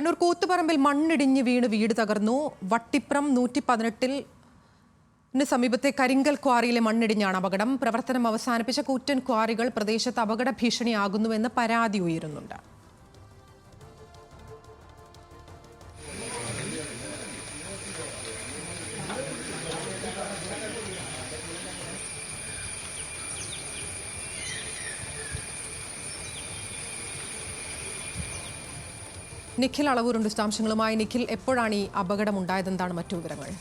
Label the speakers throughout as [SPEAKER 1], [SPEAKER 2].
[SPEAKER 1] കണ്ണൂർ കൂത്തുപറമ്പിൽ മണ്ണിടിഞ്ഞ് വീണ് വീട് തകർന്നു. വട്ടിപ്രം നൂറ്റി പതിനെട്ടിൽ സമീപത്തെ കരിങ്കൽ ക്വാറിയിലെ മണ്ണിടിഞ്ഞാണ് അപകടം. പ്രവർത്തനം അവസാനിപ്പിച്ച കൂറ്റൻ ക്വാറികൾ പ്രദേശത്ത് അപകട ഭീഷണിയാകുന്നുവെന്ന് പരാതി ഉയരുന്നുണ്ട്. നിഖിൽ അളവൂരുണ്ട് വിശദാംശങ്ങളുമായി. നിഖിൽ എപ്പോഴാണ് ഈ അപകടം ഉണ്ടായതെന്താണ് മറ്റു വിവരങ്ങൾ?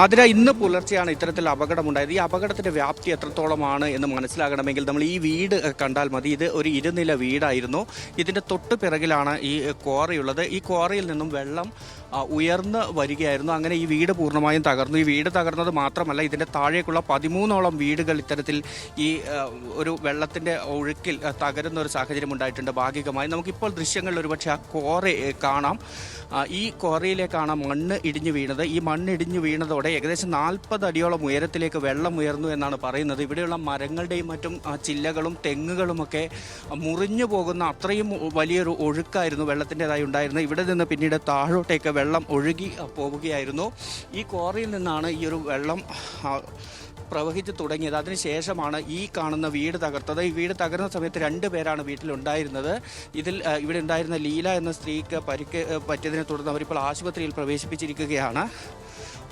[SPEAKER 2] ആതിര ഇന്ന് പുലർച്ചെയാണ് ഇത്തരത്തിൽ അപകടമുണ്ടായത്. ഈ അപകടത്തിന്റെ വ്യാപ്തി എത്രത്തോളമാണ് എന്ന് മനസ്സിലാകണമെങ്കിൽ നമ്മൾ ഈ വീട് കണ്ടാൽ മതി. ഇത് ഒരു ഇരുനില വീടായിരുന്നു. ഇതിന്റെ തൊട്ട് പിറകിലാണ് ഈ ക്വാറിയുള്ളത്. ഈ ക്വാറിയിൽ നിന്നും വെള്ളം ഉയർന്ന് വരികയായിരുന്നു. അങ്ങനെ ഈ വീട് പൂർണമായും തകർന്നു. ഈ വീട് തകർന്നത് മാത്രമല്ല ഇതിന്റെ താഴേക്കുള്ള പതിമൂന്നോളം വീടുകൾ ഇത്തരത്തിൽ ഈ ഒരു വെള്ളത്തിന്റെ ഒഴുക്കിൽ തകരുന്ന ഒരു സാഹചര്യം ഉണ്ടായിട്ടുണ്ട് ഭാഗികമായി. നമുക്കിപ്പോൾ ദൃശ്യങ്ങളിൽ ഒരുപക്ഷെ ആ കോറ കാണാം. ഈ കോറയിലേക്കാണ് മണ്ണ് ഇടിഞ്ഞു വീണത്. ഈ മണ്ണ് ഇടിഞ്ഞു വീണതോടെ ഏകദേശം നാൽപ്പത് അടിയോളം ഉയരത്തിലേക്ക് വെള്ളം ഉയർന്നു എന്നാണ് പറയുന്നത്. ഇവിടെയുള്ള മരങ്ങളുടെയും മറ്റും ചില്ലകളും തെങ്ങുകളുമൊക്കെ മുറിഞ്ഞു പോകുന്ന അത്രയും വലിയൊരു ഒഴുക്കായിരുന്നു വെള്ളത്തിന്റെതായി ഉണ്ടായിരുന്നത്. ഇവിടെ നിന്ന് പിന്നീട് താഴോട്ടേക്ക് വെള്ളം ഒഴുകി ആ, പോവുകയായിരുന്നു. ഈ ക്വാറിയിൽ നിന്നാണ് ഈ ഒരു വെള്ളം പ്രവഹിച്ചു തുടങ്ങിയത്. അതിനുശേഷമാണ് ഈ കാണുന്ന വീട് തകർത്തത്. ഈ വീട് തകർന്ന സമയത്ത് രണ്ട് പേരാണ് വീട്ടിലുണ്ടായിരുന്നത്. ഇതിൽ ഇവിടെ ഉണ്ടായിരുന്ന ലീല എന്ന സ്ത്രീക്ക് പരിക്ക് പറ്റിയതിനെ തുടർന്ന് അവരിപ്പോൾ ആശുപത്രിയിൽ പ്രവേശിപ്പിച്ചിരിക്കുകയാണ്.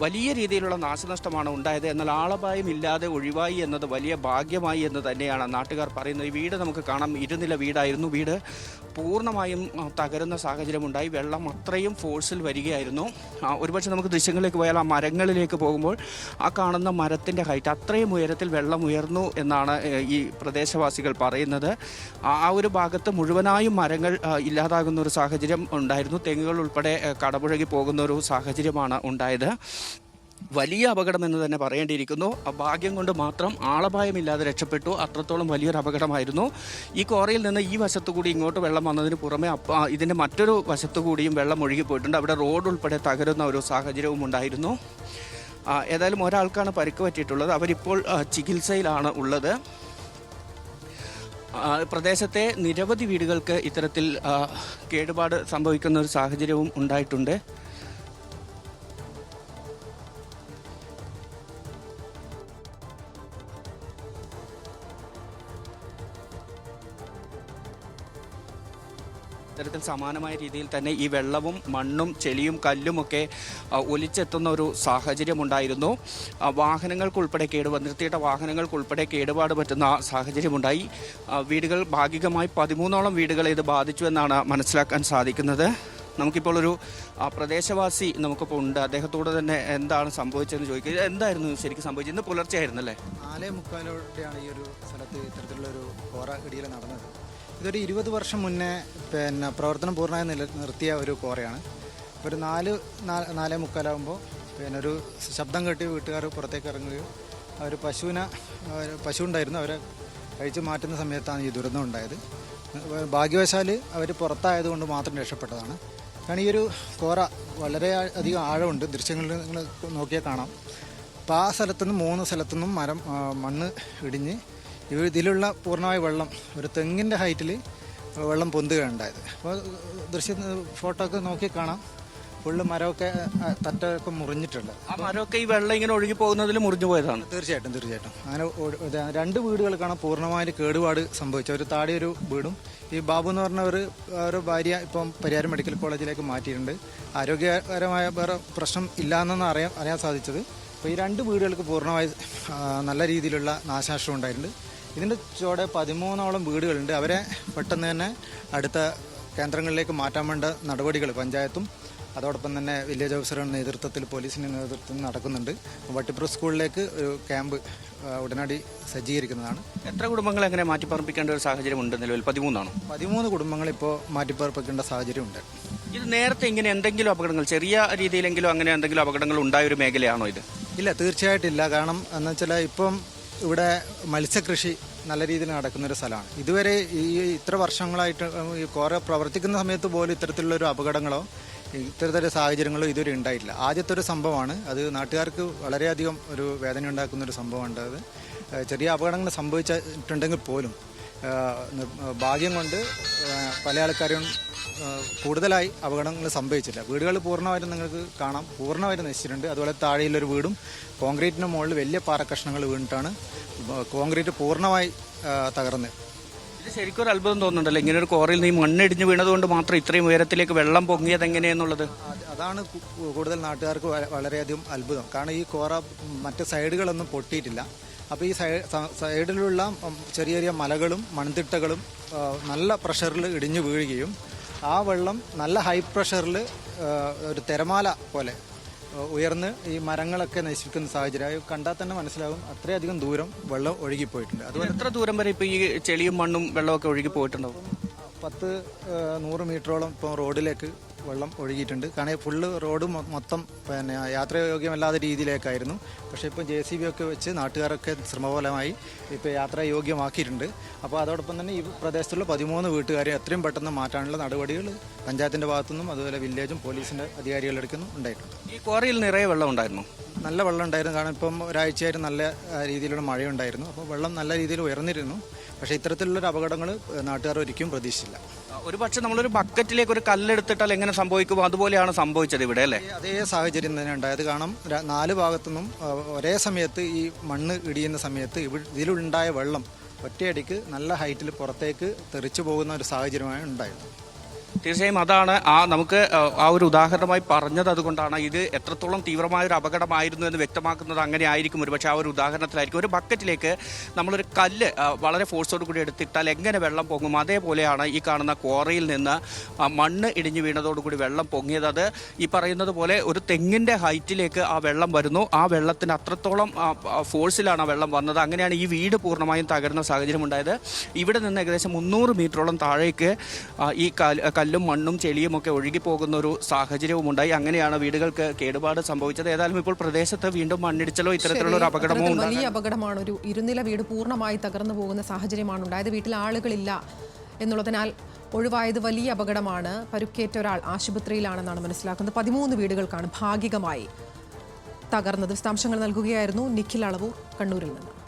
[SPEAKER 2] വലിയ രീതിയിലുള്ള നാശനഷ്ടമാണ് ഉണ്ടായത്. എന്നാൽ ആളപായം ഇല്ലാതെ ഒഴിവായി എന്നത് വലിയ ഭാഗ്യമായി എന്ന് തന്നെയാണ് നാട്ടുകാർ പറയുന്നത്. ഈ വീട് നമുക്ക് കാണാം. ഇരുനില വീടായിരുന്നു വീട്. പൂർണമായും തകരുന്ന സാഹചര്യമുണ്ടായി വെള്ളം അത്രയും ഫോഴ്സിൽ വരികയായിരുന്നു. ഒരുപക്ഷെ നമുക്ക് ദൃശ്യങ്ങളിലേക്ക് പോയാൽ ആ മരങ്ങളിലേക്ക് പോകുമ്പോൾ ആ കാണുന്ന മരത്തിന്റെ ഹൈറ്റ് അത്രയും ഉയരത്തിൽ വെള്ളം ഉയർന്നു എന്നാണ് ഈ പ്രദേശവാസികൾ പറയുന്നത്. ആ ഒരു ഭാഗത്ത് മുഴുവനായും മരങ്ങൾ ഇല്ലാതാകുന്ന ഒരു സാഹചര്യം ഉണ്ടായിരുന്നു. തെങ്ങുകൾ ഉൾപ്പെടെ കടപുഴകി പോകുന്ന ഒരു സാഹചര്യമാണ് ഉണ്ടായത്. വലിയ അപകടം എന്ന് തന്നെ പറയേണ്ടിയിരിക്കുന്നു. ഭാഗ്യം കൊണ്ട് മാത്രം ആളപായമില്ലാതെ രക്ഷപ്പെട്ടു. അത്രത്തോളം വലിയൊരു അപകടമായിരുന്നു. ഈ കോറയിൽ നിന്ന് ഈ വശത്തു കൂടി ഇങ്ങോട്ട് വെള്ളം വന്നതിന് പുറമെ ഇതിന്റെ മറ്റൊരു വശത്തു കൂടിയും വെള്ളം ഒഴുകിപ്പോയിട്ടുണ്ട് അവിടെ റോഡ് ഉൾപ്പെടെ തകരുന്ന ഒരു സാഹചര്യവും ഉണ്ടായിരുന്നു. ഏതായാലും ഒരാൾക്കാണ് പരിക്ക് പറ്റിയിട്ടുള്ളത്. അവരിപ്പോൾ ചികിത്സയിലാണ് ഉള്ളത്. പ്രദേശത്തെ നിരവധി വീടുകൾക്ക് ഇത്തരത്തിൽ കേടുപാട് സംഭവിക്കുന്ന ഒരു സാഹചര്യവും ഉണ്ടായിട്ടുണ്ട്. ഇത്തരത്തിൽ സമാനമായ രീതിയിൽ തന്നെ ഈ വെള്ളവും മണ്ണും ചെളിയും കല്ലും ഒക്കെ ഒലിച്ചെത്തുന്ന ഒരു സാഹചര്യമുണ്ടായിരുന്നു. ഉണ്ടായിരുന്നു വാഹനങ്ങൾക്കുൾപ്പെടെ കേടുപാട് നിർത്തിയിട്ട വാഹനങ്ങൾക്കുൾപ്പെടെ കേടുപാട് പറ്റുന്ന സാഹചര്യമുണ്ടായി. വീടുകൾ ഭാഗികമായി പതിമൂന്നോളം വീടുകളെ ഇത് ബാധിച്ചു എന്നാണ് മനസ്സിലാക്കാൻ സാധിക്കുന്നത്. നമുക്കിപ്പോൾ ഒരു പ്രദേശവാസി നമുക്കിപ്പോൾ ഉണ്ട്. അദ്ദേഹത്തോട് തന്നെ എന്താണ് സംഭവിച്ചതെന്ന് ചോദിക്കുക. എന്തായിരുന്നു ശരിക്കും സംഭവിച്ചത്? ഇന്ന് പുലർച്ചെ ആയിരുന്നല്ലേ
[SPEAKER 3] നാലേ മുക്കാലോടെയാണ് ഈ ഒരു സ്ഥലത്ത് ഇത്തരത്തിലുള്ള ഒരു കോറ ഇടിയിൽ നടന്നത്. ഇതൊരു ഇരുപത് വർഷം മുന്നേ പിന്നെ പ്രവർത്തനം പൂർണമായി നില നിർത്തിയ ഒരു കോറയാണ്. ഒരു നാല് നാല് മുക്കാലാകുമ്പോൾ പിന്നെ ഒരു ശബ്ദം കെട്ടി വീട്ടുകാർ പുറത്തേക്ക് ഇറങ്ങുകയും അവർ പശുവിനെ പശു ഉണ്ടായിരുന്നു അവരെ കഴിച്ചു മാറ്റുന്ന സമയത്താണ് ഈ ദുരന്തം ഉണ്ടായത്. ഭാഗ്യവശാൽ അവർ പുറത്തായതുകൊണ്ട് മാത്രം രക്ഷപ്പെട്ടതാണ്. കാരണം ഈ ഒരു കോറ വളരെ അധികം ആഴമുണ്ട്. ദൃശ്യങ്ങളിൽ നിങ്ങൾ നോക്കിയാൽ കാണാം. അപ്പോൾ ആ സ്ഥലത്തുനിന്ന് മൂന്ന് സ്ഥലത്തുനിന്നും മരം മണ്ണ് ഇടിഞ്ഞ് ഇതിലുള്ള പൂർണമായ വെള്ളം ഒരു തെങ്ങിന്റെ ഹൈറ്റിൽ വെള്ളം പൊന്തുകയുണ്ടായത് അപ്പോൾ ദൃശ്യം ഫോട്ടോ ഒക്കെ നോക്കി കാണാം. ഫുള്ള് മരമൊക്കെ തറ്റൊക്കെ തട്ടൊക്കെ മുറിഞ്ഞിട്ടുണ്ട്.
[SPEAKER 2] ആ മരമൊക്കെ ഈ വെള്ളം ഇങ്ങനെ ഒഴുകി പോകുന്നതിൽ മുറിഞ്ഞു പോയതാണ്.
[SPEAKER 3] തീർച്ചയായിട്ടും തീർച്ചയായിട്ടും. അങ്ങനെ രണ്ട് വീടുകൾ രണ്ട് വീടുകൾക്കാണ് പൂർണമായും കേടുപാട് സംഭവിച്ച. ഒരു താടി ഒരു വീടും. ഈ ബാബു എന്ന് പറഞ്ഞ ഒരു ഒരു ഭാര്യ ഇപ്പം പരിയാരം മെഡിക്കൽ കോളേജിലേക്ക് മാറ്റിയിട്ടുണ്ട്. ആരോഗ്യകരമായ വേറെ പ്രശ്നം ഇല്ലാന്നാണ് അറിയാൻ അറിയാൻ സാധിച്ചത്. അപ്പോൾ ഈ രണ്ട് വീടുകൾക്ക് പൂർണമായി നല്ല രീതിയിലുള്ള നാശനഷ്ടം ഉണ്ടായിട്ടുണ്ട്. ഇതിന്റെ ചുവടെ പതിമൂന്നോളം വീടുകളുണ്ട്. അവരെ പെട്ടെന്ന് തന്നെ അടുത്ത കേന്ദ്രങ്ങളിലേക്ക് മാറ്റാൻ വേണ്ട നടപടികൾ പഞ്ചായത്തും അതോടൊപ്പം തന്നെ വില്ലേജ് ഓഫീസറുടെ നേതൃത്വത്തിൽ പോലീസിന്റെ നേതൃത്വത്തിൽ നടക്കുന്നുണ്ട്. വട്ടിപ്പുറ സ്കൂളിലേക്ക് ഒരു ക്യാമ്പ് ഉടനടി സജ്ജീകരിക്കുന്നതാണ്.
[SPEAKER 2] എത്ര കുടുംബങ്ങളെ എങ്ങനെ മാറ്റിപ്പറപ്പിക്കേണ്ട ഒരു സാഹചര്യം ഉണ്ട് നിലവിൽ? പതിമൂന്നാണോ?
[SPEAKER 3] പതിമൂന്ന് കുടുംബങ്ങൾ ഇപ്പോൾ മാറ്റിപ്പാർപ്പിക്കേണ്ട സാഹചര്യമുണ്ട്.
[SPEAKER 2] ഇത് നേരത്തെ ഇങ്ങനെ എന്തെങ്കിലും അപകടങ്ങൾ ചെറിയ രീതിയിലെങ്കിലും അങ്ങനെ എന്തെങ്കിലും അപകടങ്ങൾ ഉണ്ടായ ഒരു മേഖലയാണോ ഇത്?
[SPEAKER 3] ഇല്ല തീർച്ചയായിട്ടും ഇല്ല. കാരണം എന്ന് വെച്ചാൽ ഇപ്പം ഇവിടെ മത്സ്യകൃഷി നല്ല രീതിയിൽ നടക്കുന്നൊരു സ്ഥലമാണ്. ഇതുവരെ ഈ ഇത്ര വർഷങ്ങളായിട്ട് ഈ കുറേ പ്രവർത്തിക്കുന്ന സമയത്ത് പോലും ഇത്തരത്തിലുള്ള ഒരു അപകടങ്ങളോ ഇത്തരത്തിലുള്ള സാഹചര്യങ്ങളോ ഇതുവരെ ഉണ്ടായിട്ടില്ല. ആദ്യത്തെ ഒരു സംഭവമാണ്. അത് നാട്ടുകാർക്ക് വളരെയധികം ഒരു വേദന ഉണ്ടാക്കുന്ന ഒരു സംഭവമാണ് അത്. ചെറിയ അപകടങ്ങൾ സംഭവിച്ചിട്ടുണ്ടെങ്കിൽ പോലും ഭാഗ്യം കൊണ്ട് പല ആൾക്കാരും കൂടുതലായി അപകടങ്ങൾ സംഭവിച്ചില്ല. വീടുകൾ പൂർണമായിട്ടും നിങ്ങൾക്ക് കാണാം. പൂർണമായിട്ടും നശിച്ചിട്ടുണ്ട്. അതുപോലെ താഴെയുള്ളൊരു വീടും കോൺക്രീറ്റിന് മുകളിൽ വലിയ പാറക്കഷ്ണങ്ങൾ വീണിട്ടാണ് കോൺക്രീറ്റ് പൂർണമായി തകർന്ന്. തകർന്നത്
[SPEAKER 2] ഇത് ശരിക്കും ഒരു അത്ഭുതം തോന്നുന്നുണ്ടല്ലോ? ഇങ്ങനെ ഒരു കോറിയിൽ നിന്ന് ഈ മണ്ണിടിഞ്ഞ് വീണതുകൊണ്ട് മാത്രം ഇത്രയും ഉയരത്തിലേക്ക് വെള്ളം പൊങ്ങിയത് എങ്ങനെയെന്നുള്ളത്?
[SPEAKER 3] അതാണ് കൂടുതൽ നാട്ടുകാർക്ക് വളരെയധികം അത്ഭുതം. കാരണം ഈ കോറ മറ്റ് സൈഡുകളൊന്നും പൊട്ടിയിട്ടില്ല. അപ്പോൾ ഈ സൈഡിലുള്ള ചെറിയ ചെറിയ മലകളും മൺതിട്ടകളും നല്ല പ്രഷറിൽ ഇടിഞ്ഞു വീഴുകയും ആ വെള്ളം നല്ല ഹൈ പ്രഷറിൽ ഒരു തിരമാല പോലെ ഉയർന്ന് ഈ മരങ്ങളൊക്കെ നശിക്കുന്ന സാഹചര്യം. കണ്ടാൽ തന്നെ മനസ്സിലാകും അത്രയധികം ദൂരം വെള്ളം ഒഴുകിപ്പോയിട്ടുണ്ട്. അതുപോലെ
[SPEAKER 2] എത്ര ദൂരം വരെ ഇപ്പൊ ഈ ചെളിയും മണ്ണും വെള്ളമൊക്കെ ഒഴുകി പോയിട്ടുണ്ടാവും
[SPEAKER 3] പത്ത് നൂറ് മീറ്ററോളം ഇപ്പോൾ റോഡിലേക്ക് വെള്ളം ഒഴുകിയിട്ടുണ്ട്. കാരണം ഫുള്ള് റോഡ് മൊത്തം പിന്നെ യാത്രായോഗ്യമല്ലാത്ത രീതിയിലേക്കായിരുന്നു. പക്ഷേ ഇപ്പോൾ ജെ സി ബി ഒക്കെ വെച്ച് നാട്ടുകാരൊക്കെ ശ്രമഫലമായി ഇപ്പോൾ യാത്രായോഗ്യമാക്കിയിട്ടുണ്ട്. അപ്പോൾ അതോടൊപ്പം തന്നെ ഈ പ്രദേശത്തുള്ള പതിമൂന്ന് വീട്ടുകാരെ എത്രയും പെട്ടെന്ന് മാറ്റാനുള്ള നടപടികൾ പഞ്ചായത്തിന്റെ ഭാഗത്തുനിന്നും അതുപോലെ വില്ലേജും പോലീസിന്റെ അധികാരികളുടെ അടുത്തുനിന്നും ഉണ്ടായിട്ടുണ്ട്.
[SPEAKER 2] ഈ ക്വാറിയിൽ നിറയെ വെള്ളം ഉണ്ടായിരുന്നു.
[SPEAKER 3] നല്ല വെള്ളം ഉണ്ടായിരുന്നു. കാരണം ഇപ്പം ഒരാഴ്ചയായിട്ട് നല്ല രീതിയിലുള്ള മഴയുണ്ടായിരുന്നു. അപ്പോൾ വെള്ളം നല്ല രീതിയിൽ ഉയർന്നിരുന്നു. പക്ഷേ ഇത്തരത്തിലുള്ളൊരു അപകടങ്ങൾ നാട്ടുകാർ ഒരിക്കലും പ്രതീക്ഷിച്ചില്ല.
[SPEAKER 2] ഒരു പക്ഷെ നമ്മളൊരു ബക്കറ്റിലേക്ക് ഒരു കല്ലെടുത്തിട്ടാൽ എങ്ങനെ സംഭവിക്കുമോ അതുപോലെയാണ് സംഭവിച്ചത് ഇവിടെ അല്ലേ?
[SPEAKER 3] അതേ സാഹചര്യം തന്നെ ഉണ്ടായത് കാരണം നാല് ഭാഗത്തുനിന്നും ഒരേ സമയത്ത് ഈ മണ്ണ് ഇടിയുന്ന സമയത്ത് ഇതിലുണ്ടായ വെള്ളം ഒറ്റയടിക്ക് നല്ല ഹൈറ്റിൽ പുറത്തേക്ക് തെറിച്ചു പോകുന്ന ഒരു സാഹചര്യമാണ് ഉണ്ടായത്.
[SPEAKER 2] തീർച്ചയായും അതാണ് ആ നമുക്ക് ആ, ഒരു ഉദാഹരണമായി പറഞ്ഞത് അതുകൊണ്ടാണ് ഇത് എത്രത്തോളം തീവ്രമായ ഒരു അപകടമായിരുന്നു എന്ന് വ്യക്തമാക്കുന്നത് അങ്ങനെ ആയിരിക്കും ഒരു പക്ഷേ ആ ഒരു ഉദാഹരണത്തിലായിരിക്കും. ഒരു ബക്കറ്റിലേക്ക് നമ്മളൊരു കല്ല് വളരെ ഫോഴ്സോട് കൂടി എടുത്തിട്ടാൽ എങ്ങനെ വെള്ളം പൊങ്ങും? അതേപോലെയാണ് ഈ കാണുന്ന ക്വാറിയിൽ നിന്ന് മണ്ണ് ഇടിഞ്ഞു വീണതോടുകൂടി വെള്ളം പൊങ്ങിയത്. അത് ഈ പറയുന്നത് പോലെ ഒരു തെങ്ങിന്റെ ഹൈറ്റിലേക്ക് ആ വെള്ളം വരുന്നു. ആ വെള്ളത്തിന് അത്രത്തോളം ഫോഴ്സിലാണ് ആ വെള്ളം വന്നത്. അങ്ങനെയാണ് ഈ വീട് പൂർണമായും തകരുന്ന സാഹചര്യം ഉണ്ടായത്. ഇവിടെ നിന്ന് ഏകദേശം മുന്നൂറ് മീറ്ററോളം താഴേക്ക് ഈ കല്ല് കല്ലും മണ്ണും ചെളിയും ഒക്കെ ഒഴുകി പോകുന്ന ഒരു സാഹചര്യവും ഉണ്ടായി അങ്ങനെയാണ് വീടുകൾക്ക് കേടുപാട് സംഭവിച്ചത്. ഏതായാലും ഇപ്പോൾ പ്രദേശത്ത് വീണ്ടും മണ്ണിടിച്ചലോ ഇത്തരത്തിലുള്ള ഒരു അപകടമോ
[SPEAKER 1] വലിയ അപകടമാണ് ഒരു ഇരുനില വീട് പൂർണമായി തകർന്നു പോകുന്ന സാഹചര്യമാണ് ഉണ്ടായത്. വീട്ടിൽ ആളുകളില്ല എന്നുള്ളതിനാൽ ഒഴിവായത് വലിയ അപകടമാണ്. പരുക്കേറ്റ ഒരാൾ ആശുപത്രിയിലാണെന്നാണ് മനസ്സിലാക്കുന്നത്. പതിമൂന്ന് വീടുകൾക്കാണ് ഭാഗികമായി തകർന്നത്. വിശദാംശങ്ങൾ നൽകുകയായിരുന്നു നിഖിൽ അളവൂർ കണ്ണൂരിൽ നിന്ന്.